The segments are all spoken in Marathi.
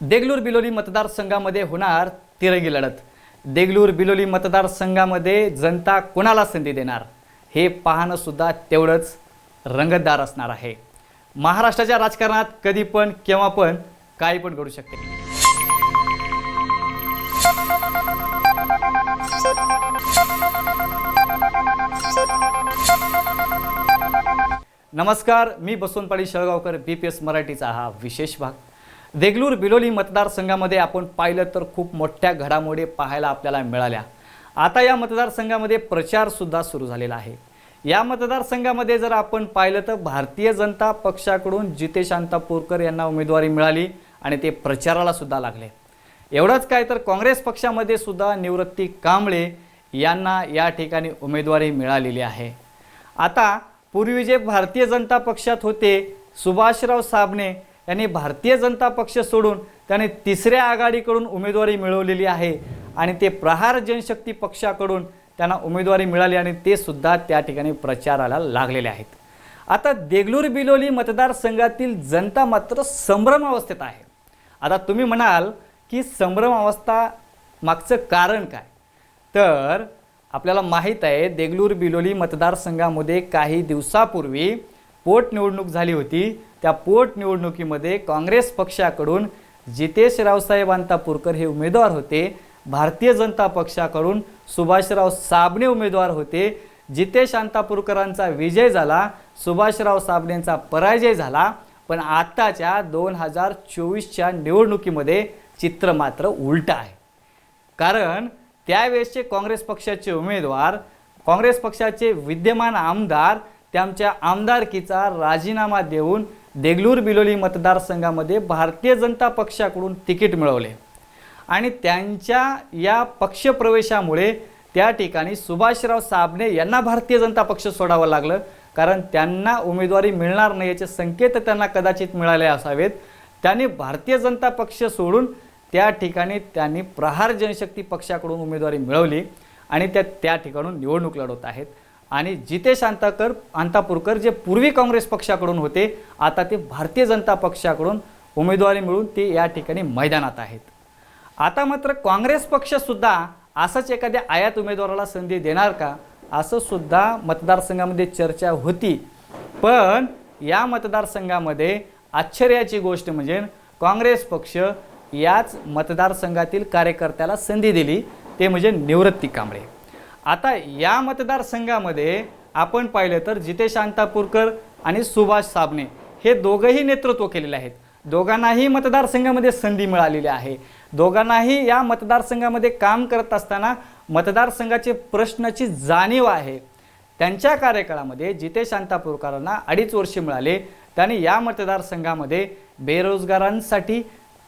देगलूर बिलोली मतदारसंघामध्ये होणार तिरंगी लढत. देगलूर बिलोली मतदारसंघामध्ये जनता कोणाला संधी देणार? हे पाहणंसुद्धा तेवढंच रंगतदार असणार आहे. महाराष्ट्राच्या राजकारणात कधी पण केव्हा पण काही पण घडू शकते. नमस्कार मी बसवंतपाडी शेळगावकर बी पी एस मराठीचा हा विशेष भाग. देगलूर बिलोली मतदारसंघामध्ये आपण पाहिलं तर खूप मोठ्या घडामोडी पाहायला आपल्याला मिळाल्या. आता या मतदारसंघामध्ये प्रचारसुद्धा सुरू झालेला आहे. या मतदारसंघामध्ये जर आपण पाहिलं तर भारतीय जनता पक्षाकडून जितेश अंतापूरकर यांना उमेदवारी मिळाली आणि ते प्रचाराला सुद्धा लागले. एवढंच काय तर काँग्रेस पक्षामध्ये सुद्धा निवृत्ती कांबळे यांना या ठिकाणी उमेदवारी मिळालेली आहे. आता पूर्वी जे भारतीय जनता पक्षात होते सुभाषराव साबणे यांनी भारतीय जनता पक्ष सोडून त्याने तिसऱ्या आघाडीकडून उमेदवारी मिळवलेली आहे. आणि ते प्रहार जनशक्ती पक्षाकडून त्यांना उमेदवारी मिळाली आणि ते सुद्धा त्या ठिकाणी प्रचाराला लागलेले आहेत. आता देगलूर बिलोली मतदारसंघातील जनता मात्र संभ्रम अवस्थेत आहे. आता तुम्ही म्हणाल की संभ्रम अवस्था मागचं कारण काय? तर आपल्याला माहीत आहे देगलूर बिलोली मतदारसंघामध्ये काही दिवसापूर्वी पोटनिवडणूक झाली होती त्या पोटनिवडणुकीमध्ये काँग्रेस पक्षाकडून जितेश रावसाहेब अंतापूरकर हे उमेदवार होते भारतीय जनता पक्षाकडून सुभाषराव साबणे उमेदवार होते जितेश अंतापूरकरांचा विजय झाला सुभाषराव साबणेंचा पराजय झाला पण आत्ताच्या दोन हजार चोवीसच्या निवडणुकीमध्ये चित्र मात्र उलटं आहे. कारण त्यावेळेसचे काँग्रेस पक्षाचे उमेदवार काँग्रेस पक्षाचे विद्यमान आमदार त्यांच्या आमदारकीचा राजीनामा देऊन देगलूर बिलोली मतदारसंघामध्ये भारतीय जनता पक्षाकडून तिकीट मिळवले. आणि त्यांच्या या पक्षप्रवेशामुळे त्या ठिकाणी सुभाषराव साबणे यांना भारतीय जनता पक्ष सोडावं लागलं. कारण त्यांना उमेदवारी मिळणार नाही याचे संकेत त्यांना कदाचित मिळाले असावेत. त्यांनी भारतीय जनता पक्ष सोडून त्या ठिकाणी त्यांनी प्रहार जनशक्ती पक्षाकडून उमेदवारी मिळवली. आणि त्या त्या ठिकाणून निवडणूक लढवत आहेत. आणि जितेश अंताकर अंतापूरकर जे पूर्वी काँग्रेस पक्षाकडून होते आता ते भारतीय जनता पक्षाकडून उमेदवारी मिळून ते या ठिकाणी मैदानात आहेत. आता मात्र काँग्रेस पक्षसुद्धा असंच एखाद्या आयात उमेदवाराला संधी देणार का? असं सुद्धा मतदारसंघामध्ये चर्चा होती. पण या मतदारसंघामध्ये आश्चर्याची गोष्ट म्हणजे काँग्रेस पक्ष याच मतदारसंघातील कार्यकर्त्याला संधी दिली ते म्हणजे निवृत्ती कांबळे. आता या मतदारसंघामध्ये आपण पाहिलं तर जितेश अंतापूरकर आणि सुभाष साबणे हे दोघंही नेतृत्व केलेले आहेत. दोघांनाही मतदारसंघामध्ये संधी मिळालेली आहे. दोघांनाही या मतदारसंघामध्ये काम करत असताना मतदारसंघाचे प्रश्नाची जाणीव आहे. त्यांच्या कार्यकाळामध्ये जितेश शांतापूरकरांना अडीच वर्षे मिळाले. त्यांनी या मतदारसंघामध्ये बेरोजगारांसाठी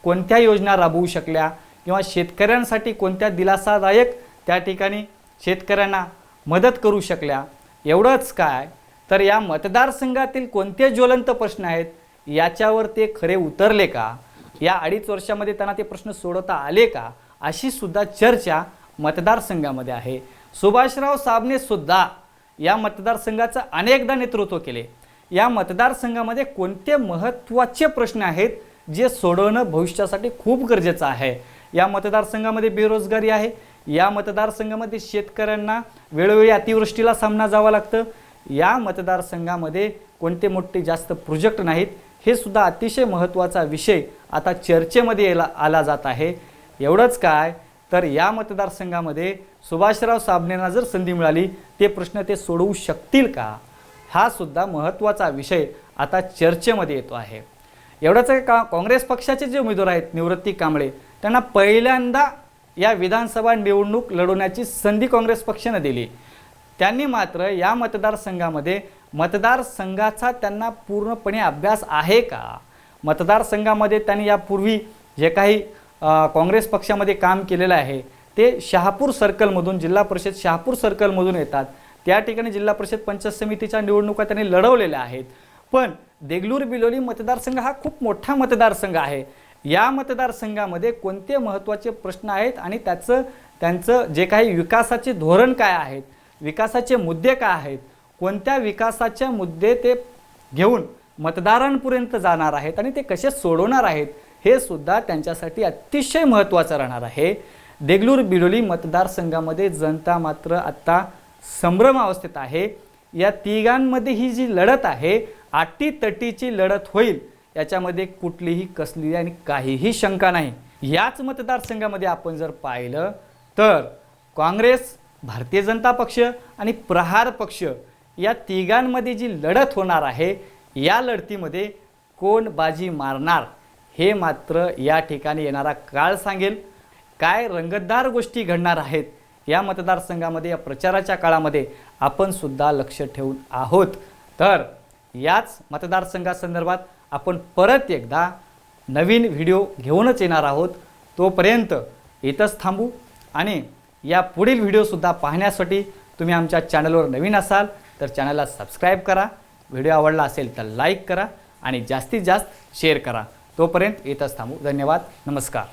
कोणत्या योजना राबवू शकल्या किंवा शेतकऱ्यांसाठी कोणत्या दिलासादायक त्या ठिकाणी शेतकऱ्यांना मदत करू शकल्या. एवढंच काय? तर या मतदारसंघातील कोणते ज्वलंत प्रश्न आहेत? याच्यावर ते खरे उतरले का? या अडीच वर्षामध्ये त्यांना ते प्रश्न सोडवता आले का? अशी सुद्धा चर्चा मतदारसंघामध्ये आहे. सुभाषराव साबने सुद्धा या मतदारसंघाचं अनेकदा नेतृत्व केले. या मतदारसंघामध्ये कोणते महत्त्वाचे प्रश्न आहेत? जे सोडवणं भविष्यासाठी खूप गरजेचं आहे. या मतदारसंघामध्ये बेरोजगारी आहे. या मतदारसंघामध्ये शेतकऱ्यांना वेळोवेळी अतिवृष्टीला सामना जावा लागतं. या मतदारसंघामध्ये कोणते मोठे जास्त प्रोजेक्ट नाहीत हे सुद्धा अतिशय महत्त्वाचा विषय आता चर्चेमध्ये यायला आला जात आहे. एवढंच काय तर या मतदारसंघामध्ये सुभाषराव साबणेंना जर संधी मिळाली ते प्रश्न ते सोडवू शकतील का? हा सुद्धा महत्त्वाचा विषय आता चर्चेमध्ये येतो आहे. एवढंच का काँग्रेस पक्षाचे जे उमेदवार आहेत निवृत्ती कांबळे त्यांना पहिल्यांदा या विधानसभा निवडणूक लढवण्याची संधी काँग्रेस पक्षानं दिली. त्यांनी मात्र या मतदारसंघामध्ये मतदारसंघाचा त्यांना पूर्णपणे अभ्यास आहे का? मतदारसंघामध्ये त्यांनी यापूर्वी जे काही काँग्रेस पक्षामध्ये काम केलेलं आहे ते शहापूर सर्कलमधून जिल्हा परिषद शहापूर सर्कलमधून येतात. त्या ठिकाणी जिल्हा परिषद पंचायत समितीच्या निवडणुका त्यांनी लढवलेल्या आहेत. पण देगलूर बिलोली मतदारसंघ हा खूप मोठा मतदारसंघ आहे. या मतदारसंघामध्ये कोणते महत्त्वाचे प्रश्न आहेत आणि त्याचं त्यांचं जे काही विकासाचे धोरण काय आहेत विकासाचे मुद्दे काय आहेत कोणत्या विकासाचे मुद्दे ते घेऊन मतदारांपर्यंत जाणार आहेत आणि ते कसे सोडवणार आहेत हे सुद्धा त्यांच्यासाठी अतिशय महत्त्वाचं राहणार आहे. देगलूर बिलोली मतदारसंघामध्ये जनता मात्र आत्ता संभ्रम अवस्थेत आहे. या तिघांमध्ये ही जी लढत आहे आटीतटीची लढत होईल याच्यामध्ये कुठलीही कसली आणि काहीही शंका नाही. याच मतदारसंघामध्ये आपण जर पाहिलं तर काँग्रेस भारतीय जनता पक्ष आणि प्रहार पक्ष या तिघांमध्ये जी लढत होणार आहे या लढतीमध्ये कोण बाजी मारणार हे मात्र या ठिकाणी येणारा काळ सांगेल. काय रंगतदार गोष्टी घडणार आहेत या मतदारसंघामध्ये या प्रचाराच्या काळामध्ये आपण सुद्धा लक्ष ठेवून आहोत. तर याच मतदारसंघासंदर्भात आपण परत एकदा नवीन व्हिडिओ घेऊनच येणार आहोत. तोपर्यंत इथंच थांबू आणि या पुढील व्हिडिओसुद्धा पाहण्यासाठी तुम्ही आमच्या चॅनलवर नवीन असाल तर चॅनलला सबस्क्राईब करा. व्हिडिओ आवडला असेल तर लाईक करा आणि जास्तीत जास्त शेअर करा. तोपर्यंत येतच थांबू. धन्यवाद. नमस्कार.